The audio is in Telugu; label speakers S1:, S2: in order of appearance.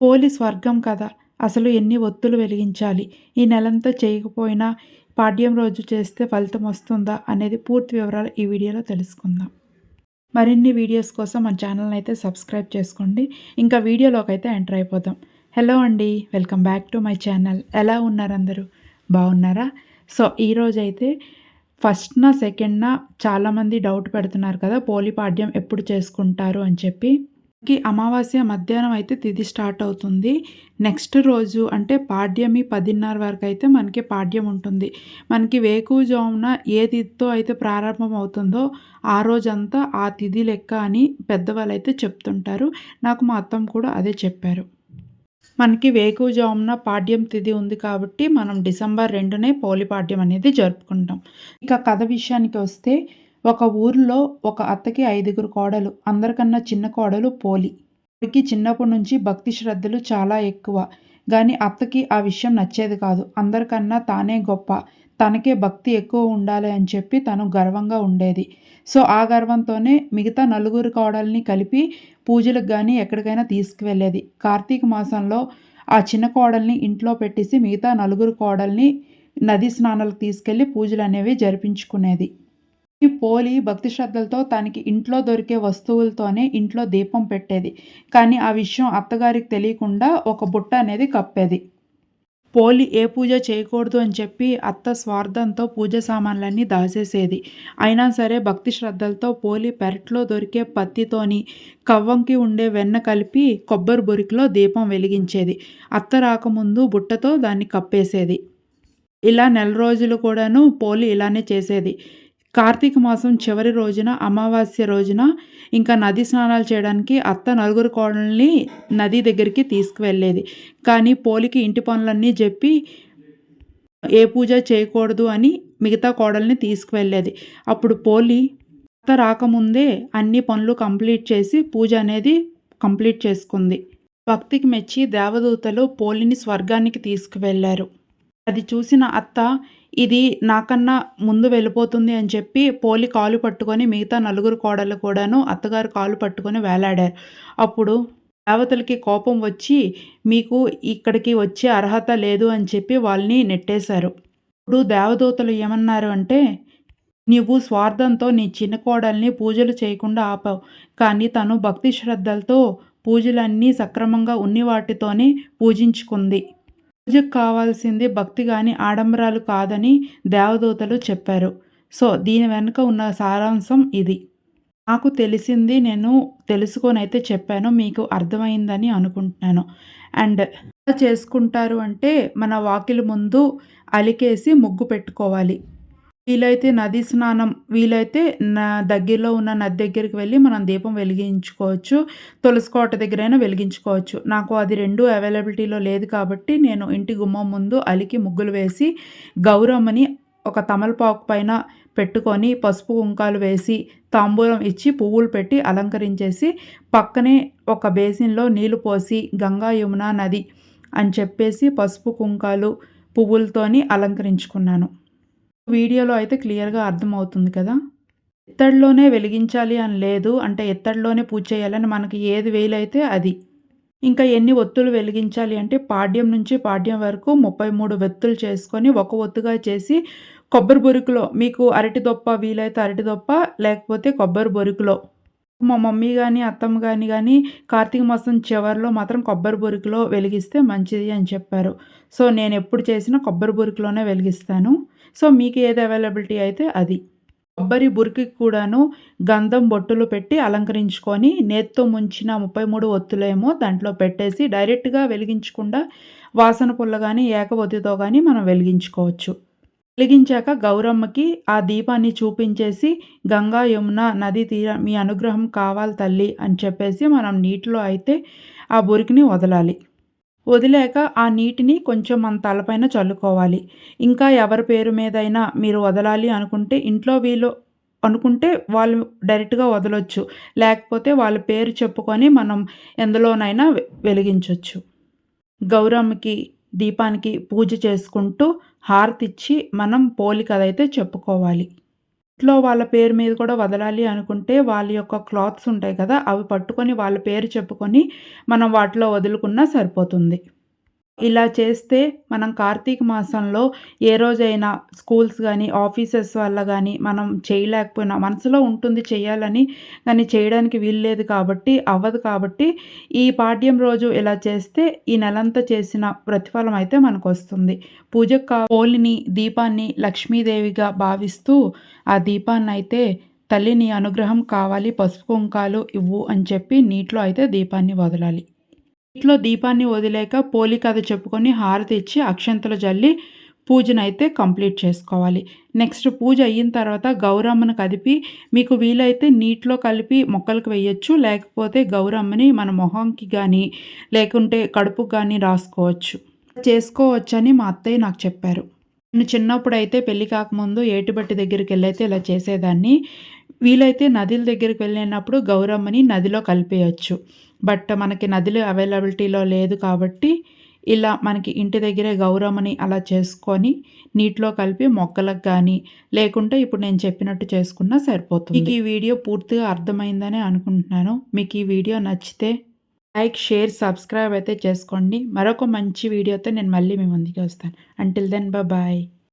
S1: పోలి స్వర్గం కదా. అసలు ఎన్ని ఒత్తులు వెలిగించాలి? ఈ నెలంతా చేయకపోయినా పాడ్యం రోజు చేస్తే ఫలితం వస్తుందా అనేది పూర్తి వివరాలు ఈ వీడియోలో తెలుసుకుందాం. మరిన్ని వీడియోస్ కోసం మన ఛానల్ని అయితే సబ్స్క్రైబ్ చేసుకోండి. ఇంకా వీడియోలోకి అయితే ఎంటర్ అయిపోదాం. హలో అండి welcome back to my channel. ఎలా ఉన్నారు అందరూ? బాగున్నారా? సో ఈరోజైతే అయితే ఫస్ట్నా సెకండ్నా చాలామంది డౌట్ పెడుతున్నారు కదా పోలిపాడ్యం ఎప్పుడు చేసుకుంటారు అని చెప్పి. మనకి అమావాస్య మధ్యాహ్నం అయితే తిథి స్టార్ట్ అవుతుంది. నెక్స్ట్ రోజు అంటే పాడ్యమి పదిన్నర వరకు అయితే మనకి పాడ్యం ఉంటుంది. మనకి వేకువజామున ఏ తిథితో అయితే ప్రారంభం అవుతుందో ఆ రోజంతా ఆ తిథి లెక్క అని పెద్దవాళ్ళు అయితే చెప్తుంటారు. నాకు మా అత్తం కూడా అదే చెప్పారు. మనకి వేకువజామున పాడ్యం తిథి ఉంది కాబట్టి మనం డిసెంబర్ రెండునే పోలిపాడ్యం అనేది జరుపుకుంటాం. ఇక కథ విషయానికి వస్తే ఒక ఊరిలో ఒక అత్తకి ఐదుగురు కోడలు అందరికన్నా చిన్న కోడలు పోలి. పోలికి చిన్నప్పటి నుంచి భక్తి శ్రద్ధలు చాలా ఎక్కువ. కానీ అత్తకి ఆ విషయం నచ్చేది కాదు. అందరికన్నా తానే గొప్ప. తనకే భక్తి ఎక్కువ ఉండాలి అని చెప్పి తను గర్వంగా ఉండేది. సో ఆ గర్వంతోనే మిగతా నలుగురు కోడల్ని కలిపి పూజలకు కానీ ఎక్కడికైనా తీసుకువెళ్ళేది. కార్తీక మాసంలో ఆ చిన్న కోడల్ని ఇంట్లో పెట్టేసి మిగతా నలుగురు కోడల్ని నది స్నానాలకు తీసుకెళ్ళి పూజలు అనేవి జరిపించుకునేది. పోలి భక్తి శ్రద్ధలతో తనకి ఇంట్లో దొరికే వస్తువులతోనే ఇంట్లో దీపం పెట్టేది. కానీ ఆ విషయం అత్తగారికి తెలియకుండా ఒక బుట్ట అనేది కప్పేది. పోలి ఏ పూజ చేయకూడదు అని చెప్పి అత్త స్వార్థంతో పూజ సామాన్లన్నీ దాచేసేది. అయినా సరే భక్తి శ్రద్ధలతో పోలి పెరట్లో దొరికే పత్తితోని కవ్వంకి ఉండే వెన్న కలిపి కొబ్బరి బొరికిలో దీపం వెలిగించేది. అత్త రాకముందు బుట్టతో దాన్ని కప్పేసేది. ఇలా నెల రోజులు కూడాను పోలి ఇలానే చేసేది. కార్తీక మాసం చివరి రోజున అమావాస్య రోజున ఇంకా నది స్నానాలు చేయడానికి అత్త నలుగురు కోడల్ని నది దగ్గరికి తీసుకువెళ్ళేది. కానీ పోలికి ఇంటి పనులన్నీ చెప్పి ఏ పూజ చేయకూడదు అని మిగతా కోడల్ని తీసుకువెళ్ళేది. అప్పుడు పోలి అత్త రాకముందే అన్ని పనులు కంప్లీట్ చేసి పూజ అనేది కంప్లీట్ చేసుకుంది. భక్తికి మెచ్చి దేవదూతలు పోలిని స్వర్గానికి తీసుకువెళ్ళారు. అది చూసిన అత్త ఇది నాకన్నా ముందు వెళ్ళిపోతుంది అని చెప్పి పోలి కాలు పట్టుకొని మిగతా నలుగురు కోడలు కూడాను అత్తగారు కాలు పట్టుకొని వేలాడారు. అప్పుడు దేవతలకి కోపం వచ్చి మీకు ఇక్కడికి వచ్చే అర్హత లేదు అని చెప్పి వాళ్ళని నెట్టేశారు. ఇప్పుడు దేవదూతలు ఏమన్నారు అంటే నీవు స్వార్థంతో నీ చిన్న కోడల్ని పూజలు చేయకుండా ఆపావు. కానీ తను భక్తి శ్రద్ధలతో పూజలన్నీ సక్రమంగా ఉన్ని వాటితోనే పూజించుకుంది. పూజకు కావాల్సింది భక్తి కానీ ఆడంబరాలు కాదని దేవదూతలు చెప్పారు. సో దీని వెనుక ఉన్న సారాంశం ఇది. నాకు తెలిసింది నేను తెలుసుకొని అయితే చెప్పాను మీకు అర్థమైందని అనుకుంటున్నాను. అండ్ చేసుకుంటారు అంటే మన వాకిలి ముందు అలికేసి ముగ్గు పెట్టుకోవాలి. వీలైతే నది స్నానం వీలైతే నా దగ్గరలో ఉన్న నది దగ్గరికి వెళ్ళి మనం దీపం వెలిగించుకోవచ్చు. తులసి కోట దగ్గరైనా వెలిగించుకోవచ్చు. నాకు అది రెండు అవైలబిలిటీలో లేదు కాబట్టి నేను ఇంటి గుమ్మం ముందు అలికి ముగ్గులు వేసి గౌరమ్మని ఒక తమలపాకు పైన పెట్టుకొని పసుపు కుంకాలు వేసి తాంబూలం ఇచ్చి పువ్వులు పెట్టి అలంకరించేసి పక్కనే ఒక బేసిన్లో నీళ్ళు పోసి గంగా యమున నది అని చెప్పేసి పసుపు కుంకాలు పువ్వులతోని అలంకరించుకున్నాను. వీడియోలో అయితే క్లియర్గా అర్థమవుతుంది కదా. ఎత్తడిలోనే వెలిగించాలి అని లేదు అంటే ఎత్తడిలోనే పూజ చేయాలని మనకి ఏది వేలైతే అది. ఇంకా ఎన్ని ఒత్తులు వెలిగించాలి అంటే పాడ్యం నుంచి పాడ్యం వరకు ముప్పై మూడు వెత్తులు చేసుకొని ఒక ఒత్తుగా చేసి కొబ్బరి బొరుకులో మీకు అరటి దొప్ప వీలైతే అరటి దొప్ప లేకపోతే కొబ్బరి బొరుకులో మా మమ్మీ కానీ అత్తమ్మ కానీ కానీ కార్తీక మాసం చివరిలో మాత్రం కొబ్బరి బురికిలో వెలిగిస్తే మంచిది అని చెప్పారు. సో నేను ఎప్పుడు చేసినా కొబ్బరి బురికిలోనే వెలిగిస్తాను. సో మీకు ఏది అవైలబిలిటీ అయితే అది. కొబ్బరి బురికి కూడాను గంధం బొట్టులు పెట్టి అలంకరించుకొని నేత్తో ముంచిన ముప్పై మూడు ఒత్తులేమో దాంట్లో పెట్టేసి డైరెక్ట్గా వెలిగించకుండా వాసన పుల్ల కానీ ఏకవతితో కానీ మనం వెలిగించుకోవచ్చు. వెలిగించాక గౌరమ్మకి ఆ దీపాన్ని చూపించేసి గంగా యమున నది తీర మీ అనుగ్రహం కావాలి తల్లి అని చెప్పేసి మనం నీటిలో అయితే ఆ బురికిని వదలాలి. వదిలేక ఆ నీటిని కొంచెం మన తలపైన చల్లుకోవాలి. ఇంకా ఎవరి పేరు మీదైనా మీరు వదలాలి అనుకుంటే ఇంట్లో వీళ్ళు అనుకుంటే వాళ్ళు డైరెక్ట్గా వదలొచ్చు. లేకపోతే వాళ్ళ పేరు చెప్పుకొని మనం ఎందులోనైనా వెలిగించవచ్చు గౌరమ్మకి దీపానికి పూజ చేసుకుంటూ హారతిచ్చి మనం పోలికదైతే చెప్పుకోవాలి. ఇంట్లో వాళ్ళ పేరు మీద కూడా వదలాలి అనుకుంటే వాళ్ళ యొక్క క్లాత్స్ ఉంటాయి కదా అవి పట్టుకొని వాళ్ళ పేరు చెప్పుకొని మనం వాటిలో వదులుకున్నా సరిపోతుంది. ఇలా చేస్తే మనం కార్తీక మాసంలో ఏ రోజైనా స్కూల్స్ కానీ ఆఫీసెస్ వల్ల కానీ మనం చేయలేకపోయినా మనసులో ఉంటుంది చేయాలని కానీ చేయడానికి వీల్లేదు కాబట్టి అవ్వదు కాబట్టి ఈ పాడ్యం రోజు ఇలా చేస్తే ఈ నెలంతా చేసిన ప్రతిఫలం అయితే మనకు వస్తుంది పూజకు పోలిని దీపాన్ని లక్ష్మీదేవిగా భావిస్తూ ఆ దీపాన్ని అయితే తల్లిని అనుగ్రహం కావాలి పసుపు కుంకాలు ఇవ్వు అని చెప్పి నీటిలో అయితే దీపాన్ని వదలాలి. ఇంట్లో దీపాన్ని వదిలేక పోలి కథ చెప్పుకొని హారతి ఇచ్చి అక్షంతలు జల్లి పూజనైతే కంప్లీట్ చేసుకోవాలి. నెక్స్ట్ పూజ అయిన తర్వాత గౌరమ్మను కదిపి మీకు వీలైతే నీటిలో కలిపి మొక్కలకు వేయచ్చు లేకపోతే గౌరమ్మని మన మొహంకి కానీ లేకుంటే కడుపుకి కానీ రాసుకోవచ్చు. చేసుకోవచ్చని మా అత్తయ్య నాకు చెప్పారు. నేను చిన్నప్పుడు అయితే పెళ్ళి కాకముందు ఏటిబట్టి దగ్గరికి వెళ్ళైతే ఇలా చేసేదాన్ని. వీలైతే నదుల దగ్గరికి వెళ్ళినప్పుడు గౌరమ్మని నదిలో కలిపేయచ్చు. బట్ మనకి నదులు అవైలబిలిటీలో లేదు కాబట్టి ఇలా మనకి ఇంటి దగ్గరే గౌరమ్మని అలా చేసుకొని నీటిలో కలిపి మొక్కలకు కానీ లేకుంటే ఇప్పుడు నేను చెప్పినట్టు చేసుకున్నా సరిపోతుంది. మీకు ఈ వీడియో పూర్తిగా అర్థమైందని అనుకుంటున్నాను. మీకు ఈ వీడియో నచ్చితే లైక్ షేర్ సబ్స్క్రైబ్ అయితే చేసుకోండి. మరొక మంచి వీడియోతో నేను మళ్ళీ మీ ముందుకు వస్తాను. Until then bye